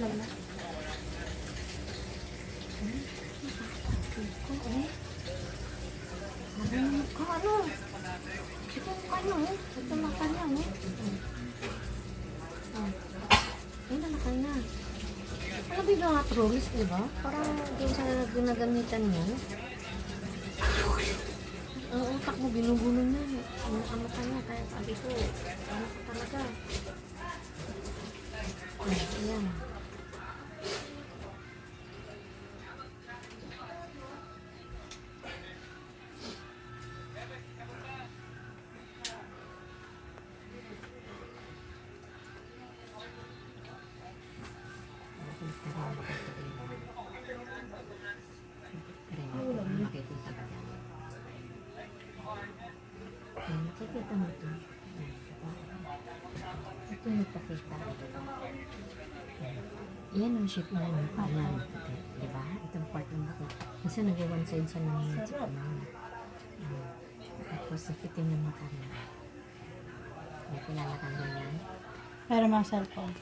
ulam na. Kung ano? Ito mukha niya, oh. Ito mukha niya, oh. Ayun ba yung mga trolls, di ba? Parang yung sa ginagamitan niya. Ang utak mo, binugulo niya. Ang ano mata niya, kaya sabi ko, ano talaga. Nakikita mo ito. Ito yung nagpakita. Yan ang shape na ng kanan. Di ba? Itong part ng buko. Kasi nag-one side siya ng chip na. Tapos nakitin yung mata niya. May kilala ka ba yan? Para mga cellphone.